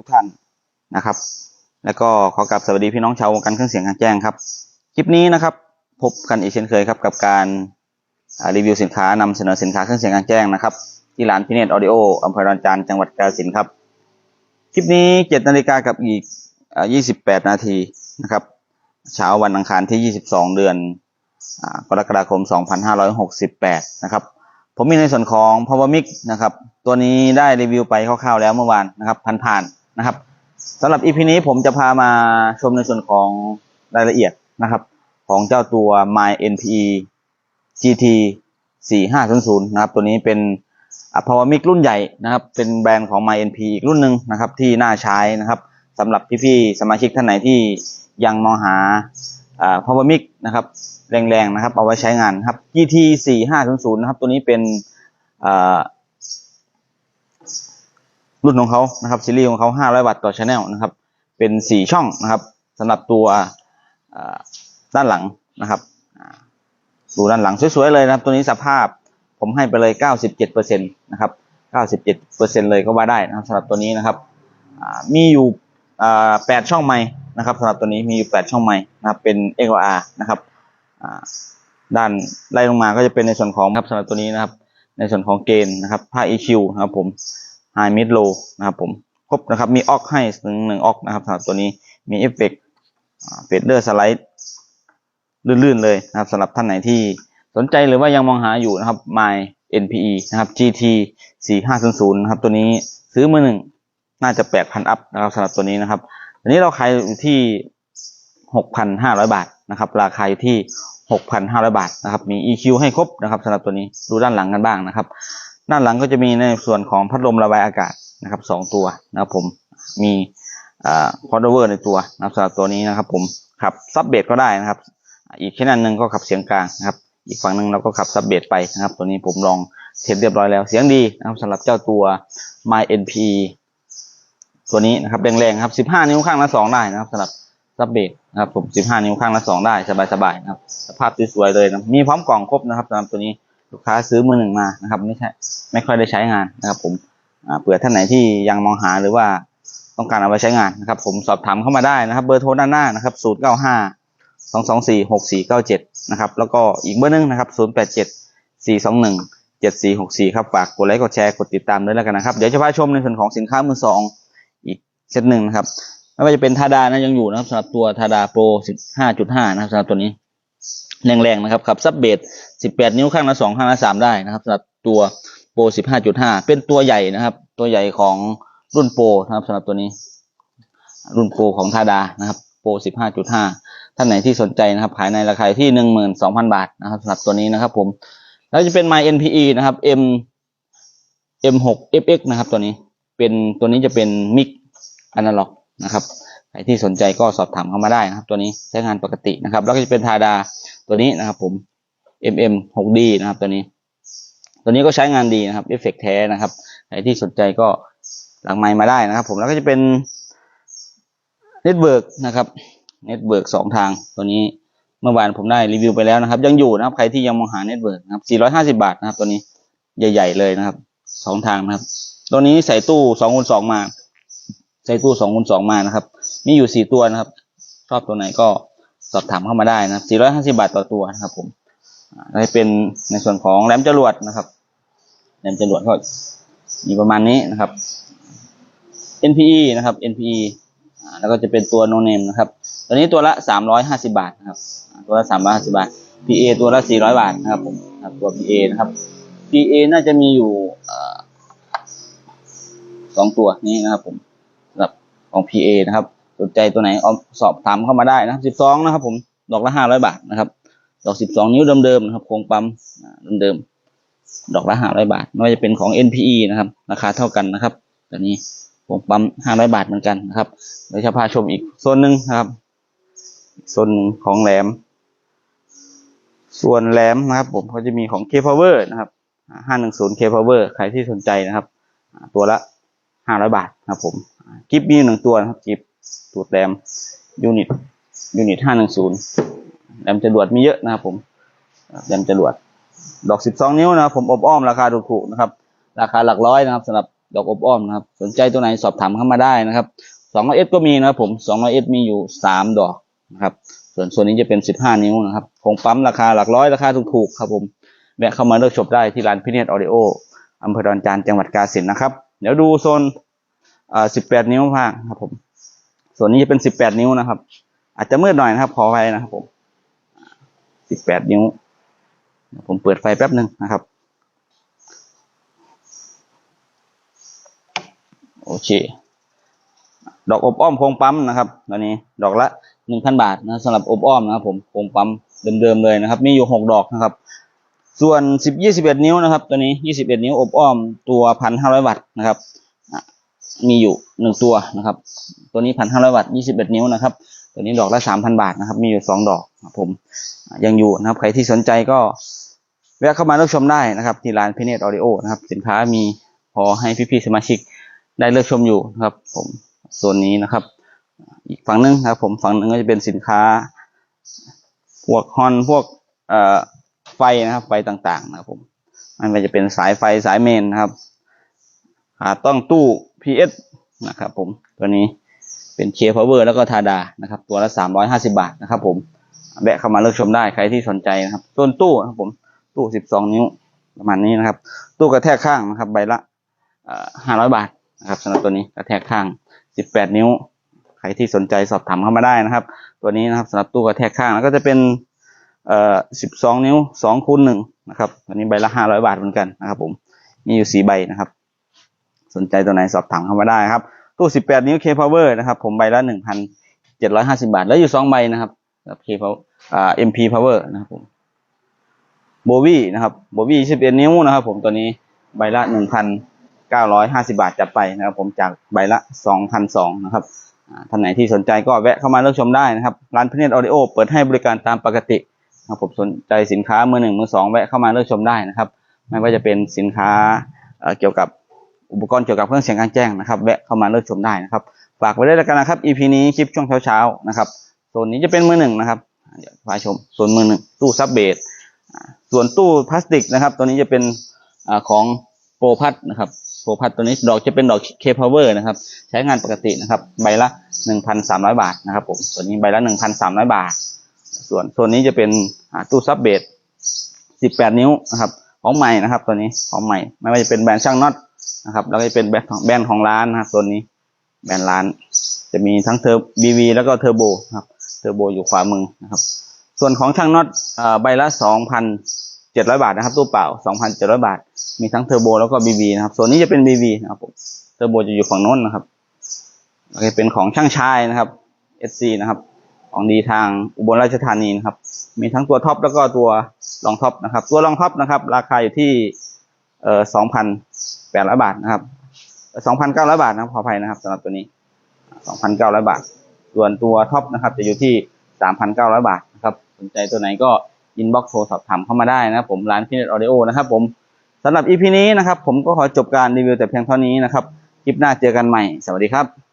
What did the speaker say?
ทุกท่านนะครับ แล้วก็ขอกราบสวัสดีพี่น้องชาววงการเครื่องเสียงกลางแจ้งครับ คลิปนี้นะครับพบกันอีกเช่นเคยครับกับการรีวิวสินค้านำเสนอสินค้าเครื่องเสียงกลางแจ้งนะครับที่ร้านพิเนตออดิโออำเภอดอนจานจังหวัดกาฬสินครับ คลิปนี้เจ็ดนาฬิกากับอีกยี่สิบแปดนาทีนะครับเช้าวันอังคารที่ 22 เดือนอกรกฎาคม 2568 นะครับ ผมมีในส่วนของ Power Mix นะครับ ตัวนี้ได้รีวิวไปคร่าวๆแล้วเมื่อวานนะครับผ่านๆ นะครับสำหรับ EP นี้ผมจะพามาชมในส่วนของรายละเอียดนะครับ ของเจ้าตัว My NPE GT 4500นะครับ ตัวนี้เป็นอ่า Power Mix รุ่นใหญ่นะครับ เป็นแบรนด์ของ My NP อีกรุ่นหนึ่งนะครับ ที่น่าใช้นะครับสำหรับพี่ๆสมาชิกท่านไหนที่ยังมองหาอ่า Power Mix นะครับแรงๆนะครับ เอาไว้ใช้งานครับ GT 4500นะครับ ตัวนี้เป็นอ่า รุ่นของเขานะครับซีรีส์ของเขา500วัตต์ต่อชแนลนะครับเป็น 4 ช่องนะครับสำหรับตัวด้านหลังนะครับดูด้านหลังสวยๆเลยนะครับ ตัวนี้สภาพผมให้ไปเลย 97%นะครับ97%เลยก็ว่าได้นะครับสำหรับตัวนี้นะครับมีอยู่8ช่องไม้นะครับสำหรับตัวนี้มีอยู่ 8 ช่องไม้นะครับเป็น XLR นะครับด้านไล่ลงมาก็จะเป็นในส่วนของครับสำหรับตัวนี้นะครับ ในส่วนของเกณฑ์นะครับผ้า EQ นะครับผม High Mid Low นะครับผมครบนะครับมีออกให้หนึ่งหนึ่งออกนะครับสำหรับตัวนี้มีเอฟเฟกต์เฟดเดอร์สไลด์ลื่นๆเลยนะครับสำหรับท่านไหนที่สนใจหรือว่ายังมองหาอยู่นะครับ My NPE นะครับ GT 4500นะครับตัวนี้ซื้อมือหนึ่งน่าจะ8,000อัพนะครับสำหรับตัวนี้นะครับอันนี้เราขายอยู่ที่6,500บาทนะครับราคาอยู่ที่6,500บาทนะครับมี EQ ให้ครบนะครับสำหรับตัวนี้ดูด้านหลังกันบ้างนะครับ ด้านหลังก็จะมีในส่วนของพัดลมระบายอากาศนะครับสองตัวนะครับผมมีอ่าพอดเวอร์ในตัวนะครับสำหรับตัวนี้นะครับ ผมขับซับเบสก็ได้นะครับ อีกแค่นั้นหนึ่งก็ขับเสียงกลางนะครับ อีกฝั่งหนึ่งเราก็ขับซับเบสไปนะครับ ตัวนี้ผมลองเทสเรียบร้อยแล้วเสียงดีนะครับสำหรับเจ้าตัว My NP ตัวนี้นะครับแรงๆครับ 15 นิ้วข้างละสองได้นะครับสำหรับซับเบสนะครับผม 15 นิ้วข้างละสองได้สบายๆนะครับ สภาพสวยๆเลยนะมีพร้อมกล่องครบนะครับสำหรับตัวนี้ ลูกค้าซื้อมือหนึ่งมานะครับ ไม่ใช่ไม่ค่อยได้ใช้งานนะครับ ผมเผื่อท่านไหนที่ยังมองหาหรือว่าต้องการเอาไปใช้งานนะครับ ผมสอบถามเข้ามาได้นะครับ เบอร์โทรด้านหน้านะครับ0 9 5 2 2 4 6 4 9 7นะครับแล้วก็อีกเบอร์หนึ่งนะครับ0 8 7 4 2 1 7 4 6 4ครับฝากกดไลค์กดแชร์กดติดตามด้วยแล้วกันนะครับเดี๋ยวจะพาชมในส่วนของสินค้ามือสองอีกเซตหนึ่งนะครับไม่ว่าจะเป็นทาดานะยังอยู่นะครับสำหรับตัวทาดาโปร15.5นะครับสำหรับตัวนี้ แรงๆนะครับขับซับเบส18 นิ้วข้างละ2ข้างละ3ได้นะครับสำหรับตัวโปร15.5 เป็นตัวใหญ่นะครับ ตัวใหญ่ของรุ่นโปรนะครับสำหรับตัวนี้ รุ่นโปรของทาดานะครับโปร15.5 ท่านไหนที่สนใจนะครับ ขายในราคาที่ 12,000 บาทนะครับสำหรับตัวนี้นะครับผม แล้วจะเป็น My NPE นะครับ M M6 FX นะครับตัวนี้ เป็นตัวนี้จะเป็นมิกอนาล็อกนะครับ ใครที่สนใจก็สอบถามเข้ามาได้นะครับ ตัวนี้ใช้งานปกตินะครับ แล้วก็จะเป็นทาดาตัวนี้นะครับ ผม MM 6D นะครับ ตัวนี้ ตัวนี้ก็ใช้งานดีนะครับเอฟเฟกแท้นะครับใครที่สนใจก็หลังไมค์มาได้นะครับ ผมแล้วก็จะเป็นเน็ตเวิร์กนะครับเน็ตเวิร์กสองทาง ตัวนี้เมื่อวานผมได้รีวิวไปแล้วนะครับ ยังอยู่นะครับ ใครที่ยังมองหาเน็ตเวิร์กนะครับ 450 บาทนะครับ ตัวนี้ใหญ่ ๆ เลยนะครับสองทางนะครับ ตัวนี้ใส่ตู้สองคูณสองมา ใส่ตู้สองคูณสองมานะครับ มีอยู่สี่ตัวนะครับ ชอบตัวไหนก็สอบถามเข้ามาได้นะครับสี่ร้อยห้าสิบาทต่อตัวนะครับผมได้เป็นในส่วนของแหลมจรวดนะครับแหลมจรวดก็มีประมาณนี้นะครับ NPE นะครับ NPE แล้วก็จะเป็นตัว no name นะครับ ตัวนี้ตัวละสามร้อยห้าสิบาทนะครับ ตัวละสามร้อยห้าสิบาท PA ตัวละสี่ร้อยบาทนะครับผมตัว PA นะครับ PA น่าจะมีอยู่สองตัวนี้นะครับผม ของ PA นะครับ สนใจตัวไหนเอาสอบถามเข้ามาได้นะครับ12นะครับ ผมดอกละ500บาทนะครับ ดอก12นิ้วเดิมๆนะครับโครงปั๊มเดิมๆดอกละ500บาทไม่ว่าจะเป็นของ NPE นะครับ ราคาเท่ากันนะครับตัวนี้โครงปั๊ม500บาทเหมือนกันนะครับเดี๋ยวจะพาชมอีกโซนหนึ่งนะครับโซนหนึ่งของแหลม ส่วนแหลมนะครับ ผมก็จะมีของ K Power นะครับอ่า510 K Power ใครที่สนใจนะครับ ตัวละ ห้าร้อยบาทนะครับผมกิฟมีหนึ่งตัวนะครับกิฟตูดแรมยูนิตยูนิตห้าหนึ่งศูนย์แรมจรวดมีเยอะนะครับผมแรมจรวด ดอกสิบสองนิ้วนะครับผมอบอ้อมราคาถูกๆนะครับ ราคาหลักร้อยนะครับสำหรับดอกอบอ้อมนะครับ สนใจตัวไหนสอบถามเข้ามาได้นะครับสองร้อยเอสก็มีนะครับผมสองร้อยเอสมีอยู่สามดอกนะครับ ส่วนส่วนนี้จะเป็นสิบห้านิ้วนะครับคงปั๊มราคาหลักร้อยราคาถูกๆครับผมแวะเข้ามาเลือกชมได้ที่ร้านพิเนตออดิโออำเภอดอนจานจังหวัดกาฬสินธุ์นะครับ เดี๋ยวดูโซนอ่าสิบแปดนิ้วบ้างครับ ผม ส่วนนี้จะเป็นสิบแปดนิ้วนะครับ อาจจะมืดหน่อยนะครับขอไว้นะครับผมสิบแปดนิ้ว ผมเปิดไฟแป๊บหนึ่งนะครับ โอเค ดอกอบอ้อมโครงปั๊มนะครับตอนนี้ดอกละหนึ่งพันบาทนะสำหรับอบอ้อมนะครับผมโครงปั๊มเดิมๆเลยนะครับ มีอยู่หกดอกนะครับ ส่วนสิบยี่สิบเอ็ดนิ้วนะครับ ตัวนี้ยี่สิบเอ็ดนิ้วอบอ้อมตัวพันห้าร้อยวัตต์นะครับ มีอยู่หนึ่งตัวนะครับ ตัวนี้พันห้าร้อยวัตต์ยี่สิบเอ็ดนิ้วนะครับ ตัวนี้ดอกละสามพันบาทนะครับ มีอยู่สองดอกครับผม ยังอยู่นะครับ ใครที่สนใจก็แวะเข้ามาเลือกชมได้นะครับ ที่ร้านพิเนตออดิโอนะครับ สินค้ามีพอให้พี่ๆสมาชิกได้เลือกชมอยู่นะครับ ผมส่วนนี้นะครับ อีกฝั่งหนึงนะครับ ผมฝั่งหนึงก็จะเป็นสินค้า พวกฮอนพวกเอ่อ ไฟนะครับ ไฟต่างๆ นะครับผมมันก็จะเป็นสายไฟสายเมนนะครับขาต้องตู้ PS นะครับผมตัวนี้เป็นเคพาวเวอร์แล้วก็ทาดานะครับ ตัวละสามร้อยห้าสิบาทนะครับ ผมแวะเข้ามาเลือกชมได้ใครที่สนใจนะครับต้นตู้นะครับผมตู้สิบสองนิ้วประมาณนี้นะครับ ตู้กระแทกข้างนะครับ ใบละห้าร้อยบาทนะครับสำหรับตัวนี้กระแทกข้างสิบแปดนิ้ว ใครที่สนใจสอบถามเข้ามาได้นะครับ ตัวนี้นะครับสำหรับตู้กระแทกข้างแล้วก็จะเป็น เอ่อสิบสองนิ้วสองคูณหนึ่งนะครับตัวนี้ใบละห้าร้อยบาทเหมือนกันนะครับผมมีอยู่สี่ใบนะครับ สนใจตัวไหนสอบถามเข้ามาได้ครับ ตู้สิบแปดนิ้ว K Power นะครับ ผมใบละหนึ่งพันเจ็ดร้อยห้าสิบาท แล้วอยู่สองใบนะครับสำหรับ K Power อ่า MP Power นะครับผมโบวี่นะครับโบวี่สิบเอ็ดนิ้วนะครับ ผมตัวนี้ใบละหนึ่งพันเก้าร้อยห้าสิบาทจัดไปนะครับ ผมจากใบละสองพันสองนะครับท่านไหนที่สนใจก็แวะเข้ามาเลือกชมได้นะครับ ร้านพเนตออดิโอเปิดให้บริการตามปกติ ครับผมสนใจสินค้ามือหนึ่งมือสองแวะเข้ามาเลือกชมได้นะครับ ไม่ว่าจะเป็นสินค้าเกี่ยวกับอุปกรณ์เกี่ยวกับเครื่องเสียงกลางแจ้งนะครับ แวะเข้ามาเลือกชมได้นะครับ ฝากไว้ด้วยแล้วกันนะครับ EP นี้คลิปช่วงเช้าๆนะครับโซนนี้จะเป็นมือหนึ่งนะครับเดี๋ยวพาชมโซนมือหนึ่งตู้ซับเบสส่วนตู้พลาสติกนะครับ ตัวนี้จะเป็นอของโปรพัดนะครับโปรพัดตัวนี้ดอกจะเป็นดอกเคพาวเวอร์นะครับ ใช้งานปกตินะครับ ใบละหนึ่งพันสามร้อยบาทนะครับผมตัวนี้ใบละหนึ่งพันสามร้อยบาท ส่วนส่วนนี้จะเป็นตู้ซับเบสสิบแปดนิ้วนะครับของใหม่นะครับตัวนี้ของใหม่ ไม่ว่าจะเป็นแบรนด์ช่างน็อตนะครับแล้วก็จะเป็นแบรนด์ของแบรนด์ของร้านนะครับตัวนี้แบรนด์ร้าน จะมีทั้งเทอร์บีวีแล้วก็เทอร์โบนะครับเทอร์โบอยู่ขวามือนะครับส่วนของช่างน็อตอ่อใบละสองพันเจ็ดร้อยบาทนะครับตู้เปล่าสองพันเจ็ดร้อยบาท มีทั้งเทอร์โบแล้วก็บีบีนะครับส่วนนี้จะเป็นบีบีนะครับผมเทอร์โบจะอยู่ฝั่งโน้นนะครับแล้วก็เป็นของช่างชายนะครับ SC นะครับ ของดีทางอุบลราชธานีนะครับ มีทั้งตัวท็อปแล้วก็ตัวรองท็อปนะครับ ตัวรองท็อปนะครับ ราคาอยู่ที่เอ่อสองพันแปดร้อยบาทนะครับสองพันเก้าร้อยบาทนะขออภัยนะครับสำหรับตัวนี้สองพันเก้าร้อยบาท ส่วนตัวท็อปนะครับ จะอยู่ที่สามพันเก้าร้อยบาทนะครับสนใจตัวไหนก็อินบ็อกซ์โทรสอบถามเข้ามาได้นะครับ ผมร้านพิเนตออเดโอนะครับ ผมสำหรับ EP นี้นะครับ ผมก็ขอจบการรีวิวแต่เพียงเท่านี้นะครับคลิปหน้าเจอกันใหม่ สวัสดีครับ